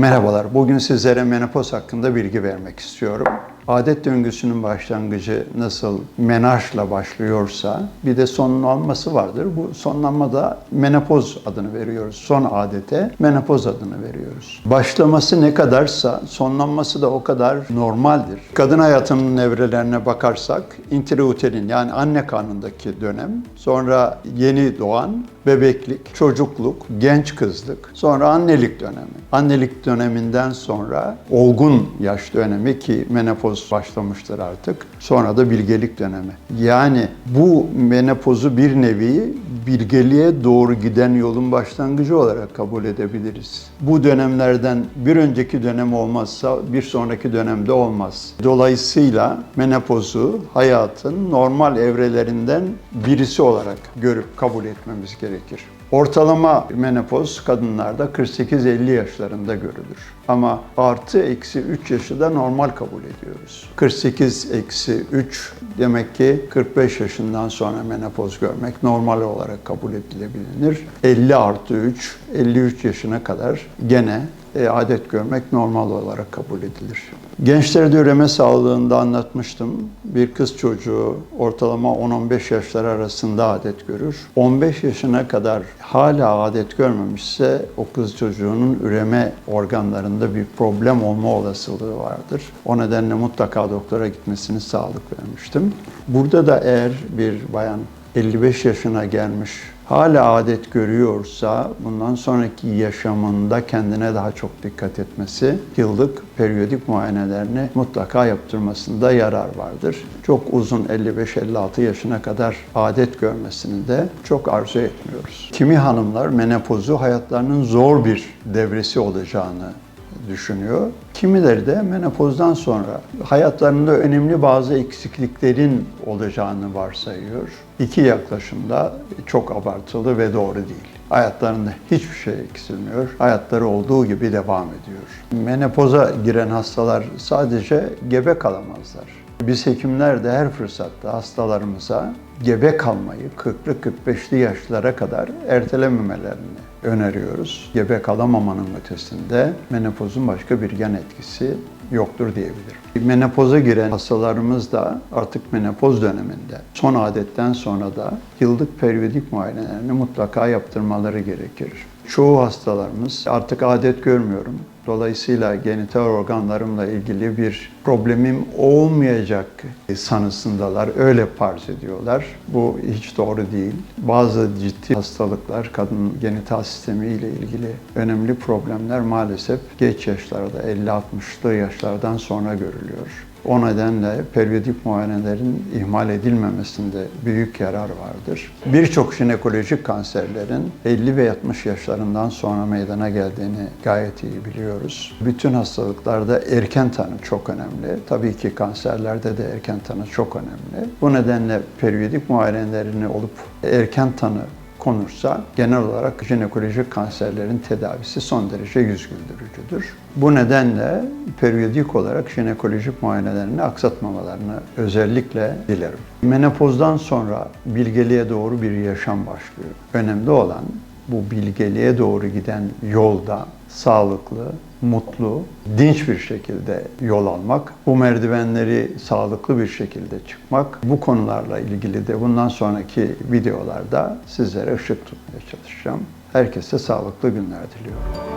Merhabalar, bugün sizlere menopoz hakkında bilgi vermek istiyorum. Adet döngüsünün başlangıcı nasıl menajla başlıyorsa bir de sonlanması vardır. Bu sonlanmada menopoz adını veriyoruz. Son adete menopoz adını veriyoruz. Başlaması ne kadarsa sonlanması da o kadar normaldir. Kadın hayatının evrelerine bakarsak intrauterin yani anne karnındaki dönem, sonra yeni doğan, bebeklik, çocukluk, genç kızlık, sonra annelik dönemi. Annelik döneminden sonra olgun yaş dönemi ki menopoz başlamıştır artık. Sonra da bilgelik dönemi. Yani bu menopozu bir nevi bilgeliğe doğru giden yolun başlangıcı olarak kabul edebiliriz. Bu dönemlerden bir önceki dönem olmazsa bir sonraki dönemde olmaz. Dolayısıyla menopozu hayatın normal evrelerinden birisi olarak görüp kabul etmemiz gerekir. Ortalama menopoz kadınlarda 48-50 yaşlarında görülür. Ama artı eksi 3 yaşı da normal kabul ediyoruz. 48 eksi 3 demek ki 45 yaşından sonra menopoz görmek normal olarak kabul edilebilir. 50 artı 3, 53 yaşına kadar gene e, adet görmek normal olarak kabul edilir. Gençlerde üreme sağlığında anlatmıştım. Bir kız çocuğu ortalama 10-15 yaşlar arasında adet görür. 15 yaşına kadar hala adet görmemişse o kız çocuğunun üreme organlarında bir problem olma olasılığı vardır. O nedenle mutlaka doktora gitmesini sağlık vermiştim. Burada da eğer bir bayan 55 yaşına gelmiş hala adet görüyorsa bundan sonraki yaşamında kendine daha çok dikkat etmesi, yıllık periyodik muayenelerini mutlaka yaptırmasında yarar vardır. Çok uzun 55-56 yaşına kadar adet görmesini de çok arzu etmiyoruz. Kimi hanımlar menopozu hayatlarının zor bir devresi olacağını düşünüyor. Kimileri de menopozdan sonra hayatlarında önemli bazı eksikliklerin olacağını varsayıyor. İki yaklaşım da çok abartılı ve doğru değil. Hayatlarında hiçbir şey eksilmiyor. Hayatları olduğu gibi devam ediyor. Menopoza giren hastalar sadece gebe kalamazlar. Biz hekimler de her fırsatta hastalarımıza gebe kalmayı 40'lı 45'li yaşlara kadar ertelememelerini öneriyoruz. Gebe kalamamanın ötesinde menopozun başka bir yan etkisi yoktur diyebilirim. Menopoza giren hastalarımız da artık menopoz döneminde son adetten sonra da yıllık periyodik muayenelerini mutlaka yaptırmaları gerekir. Çoğu hastalarımız artık adet görmüyorum. Dolayısıyla genital organlarımla ilgili bir problemim olmayacak sanısındalar. Öyle farz ediyorlar. Bu hiç doğru değil. Bazı ciddi hastalıklar, kadın genital sistemi ile ilgili önemli problemler maalesef geç yaşlarda, 50-60'lı yaşlardan sonra görülüyor. O nedenle periyodik muayenelerin ihmal edilmemesinde büyük yarar vardır. Birçok jinekolojik kanserlerin 50 ve 60 yaşlarından sonra meydana geldiğini gayet iyi biliyoruz. Bütün hastalıklarda erken tanı çok önemli. Tabii ki kanserlerde de erken tanı çok önemli. Bu nedenle periyodik muayenelerini olup erken tanı konursa genel olarak jinekolojik kanserlerin tedavisi son derece yüz güldürücüdür. Bu nedenle periyodik olarak jinekolojik muayenelerini aksatmamalarını özellikle dilerim. Menopozdan sonra bilgeliğe doğru bir yaşam başlıyor. Önemli olan bu bilgeliğe doğru giden yolda sağlıklı, mutlu, dinç bir şekilde yol almak, bu merdivenleri sağlıklı bir şekilde çıkmak, bu konularla ilgili de bundan sonraki videolarda sizlere ışık tutmaya çalışacağım. Herkese sağlıklı günler diliyorum.